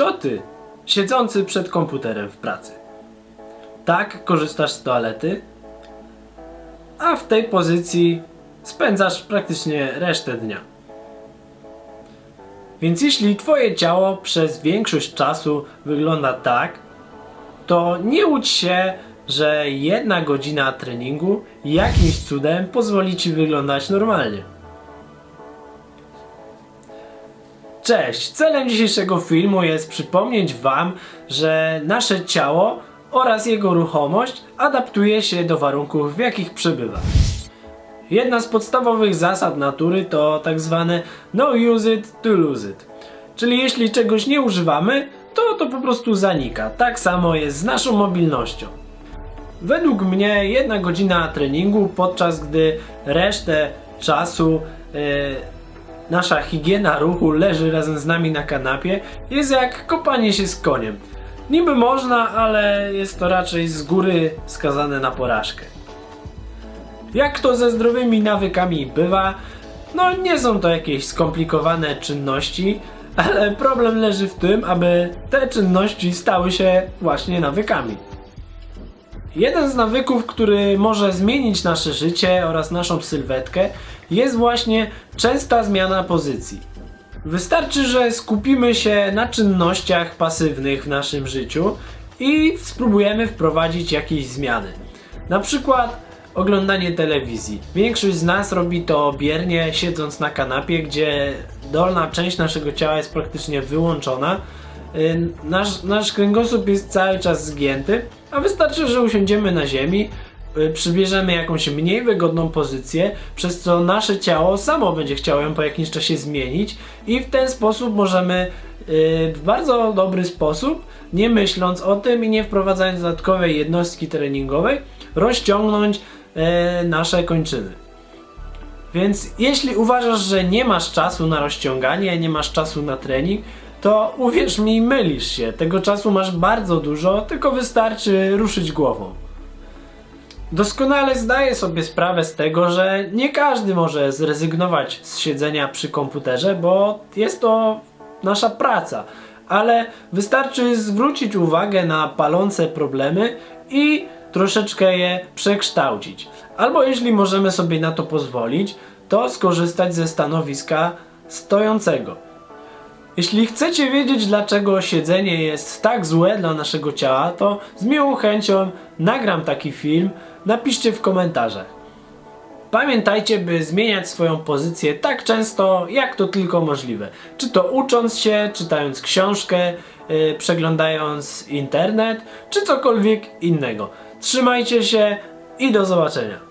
To ty, siedzący przed komputerem w pracy. Tak korzystasz z toalety, a w tej pozycji spędzasz praktycznie resztę dnia. Więc jeśli twoje ciało przez większość czasu wygląda tak, to nie łudź się, że jedna godzina treningu jakimś cudem pozwoli ci wyglądać normalnie. Cześć! Celem dzisiejszego filmu jest przypomnieć Wam, że nasze ciało oraz jego ruchomość adaptuje się do warunków, w jakich przebywa. Jedna z podstawowych zasad natury to tak zwane no use it to lose it. Czyli jeśli czegoś nie używamy, to to po prostu zanika. Tak samo jest z naszą mobilnością. Według mnie jedna godzina treningu, podczas gdy resztę czasu e, nasza higiena ruchu leży razem z nami na kanapie, jest jak kopanie się z koniem. Niby można, ale jest to raczej z góry skazane na porażkę. Jak to ze zdrowymi nawykami bywa, no nie są to jakieś skomplikowane czynności, ale problem leży w tym, aby te czynności stały się właśnie nawykami. Jeden z nawyków, który może zmienić nasze życie oraz naszą sylwetkę, jest właśnie częsta zmiana pozycji. Wystarczy, że skupimy się na czynnościach pasywnych w naszym życiu i spróbujemy wprowadzić jakieś zmiany. Na przykład oglądanie telewizji. Większość z nas robi to biernie, siedząc na kanapie, gdzie dolna część naszego ciała jest praktycznie wyłączona. Y, Nasz, nasz kręgosłup jest cały czas zgięty, a wystarczy, że usiądziemy na ziemi, y, przybierzemy jakąś mniej wygodną pozycję, przez co nasze ciało samo będzie chciało ją po jakimś czasie zmienić i w ten sposób możemy y, w bardzo dobry sposób, nie myśląc o tym i nie wprowadzając dodatkowej jednostki treningowej, rozciągnąć e, nasze kończyny. Więc jeśli uważasz, że nie masz czasu na rozciąganie, nie masz czasu na trening, to uwierz mi, mylisz się. Tego czasu masz bardzo dużo, tylko wystarczy ruszyć głową. Doskonale zdaję sobie sprawę z tego, że nie każdy może zrezygnować z siedzenia przy komputerze, bo jest to nasza praca. Ale wystarczy zwrócić uwagę na palące problemy i troszeczkę je przekształcić. Albo jeśli możemy sobie na to pozwolić, to skorzystać ze stanowiska stojącego. Jeśli chcecie wiedzieć, dlaczego siedzenie jest tak złe dla naszego ciała, to z miłą chęcią nagram taki film. Napiszcie w komentarzach. Pamiętajcie, by zmieniać swoją pozycję tak często, jak to tylko możliwe. Czy to ucząc się, czytając książkę, yy, przeglądając internet, czy cokolwiek innego. Trzymajcie się i do zobaczenia.